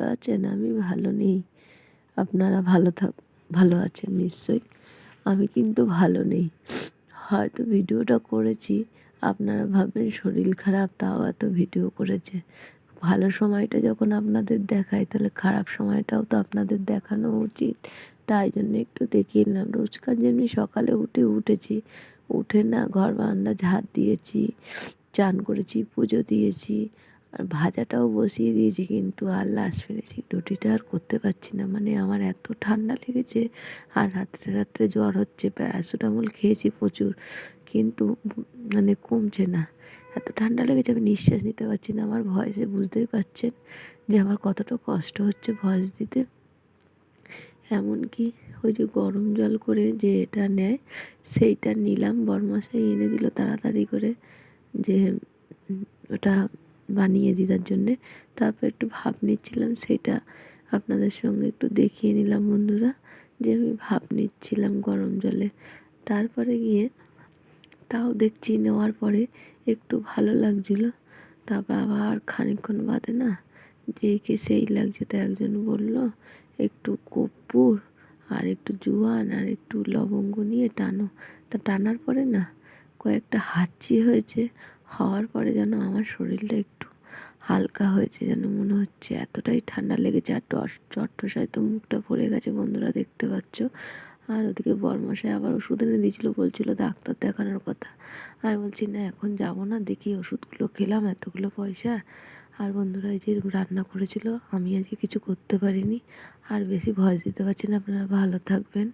আছেন, আমি ভালো নেই। আপনারা ভালো থাক, ভালো আছেন নিশ্চয়ই। আমি কিন্তু ভালো নেই। হয়তো ভিডিওটা করেছি, আপনারা ভাববেন শরীর খারাপ, তাও এত ভিডিও করেছে। ভালো সময়টা যখন আপনাদের দেখায়, তাহলে খারাপ সময়টাও তো আপনাদের দেখানো উচিত। তাই জন্য একটু দেখিয়ে নিলাম। রোজকার যেমনি সকালে উঠে উঠেছি, উঠে না ঘর বারান্দা ঝাড় দিয়েছি, চান করেছি, পুজো দিয়েছি আর ভাজাটাও বসিয়ে দিয়েছি, কিন্তু আর লাস্ট ফিনিশিং রুটিটা আর করতে পারছি না। মানে আমার এত ঠান্ডা লেগেছে আর রাত্রে রাত্রে জ্বর হচ্ছে, প্যারাসিটামল খেয়েছি প্রচুর, কিন্তু মানে কমছে না। এত ঠান্ডা লেগেছে আমি নিঃশ্বাস নিতে পারছি না, আমার ভয়েসে বুঝতেই পারছেন যে আমার কতটা কষ্ট হচ্ছে ভয়েস দিতে। এমনকি ওই যে গরম জল করে যে এটা নেয়, সেইটা নিলাম বরমাসাই এনে দিল তাড়াতাড়ি করে যে ওটা বানিয়ে দিদার জন্যে। তারপর একটু ভাব নিচ্ছিলাম, সেটা আপনাদের সঙ্গে একটু দেখিয়ে নিলাম বন্ধুরা, যে আমি ভাব নিচ্ছিলাম গরম জলে। তারপরে গিয়ে তাও দেখছি নেওয়ার পরে একটু ভালো লাগছিল। তারপর আবার খানিকক্ষণ বাদে না যেইকে সেই লাগছে তো একজন বলল, একটু কর্পূর আর একটু জোয়ান আর একটু লবঙ্গ নিয়ে টানো। তা টানার পরে না, কয়েকটা হাঁচি হয়েছে হওয়ার পরে যেন আমার শরীরটা একটু হালকা হয়েছে, যেন মনে হচ্ছে এতটাই ঠান্ডা লেগেছে। আর টস, চট্টসায় তো মুখটা পড়ে গেছে বন্ধুরা, দেখতে পাচ্ছ। আর ওদিকে বরমশাই আবার ওষুধ এনে দিয়েছিলো, বলছিল ডাক্তার দেখানোর কথা। আমি বলছি, না, এখন যাব না, দেখি ওষুধগুলো খেলাম, এতগুলো পয়সা। আর বন্ধুরা, এই যে রান্না করেছিল, আমি আজকে কিছু করতে পারিনি। আর বেশি ভয় দিতে পারছি না, আপনারা ভালো থাকবেন।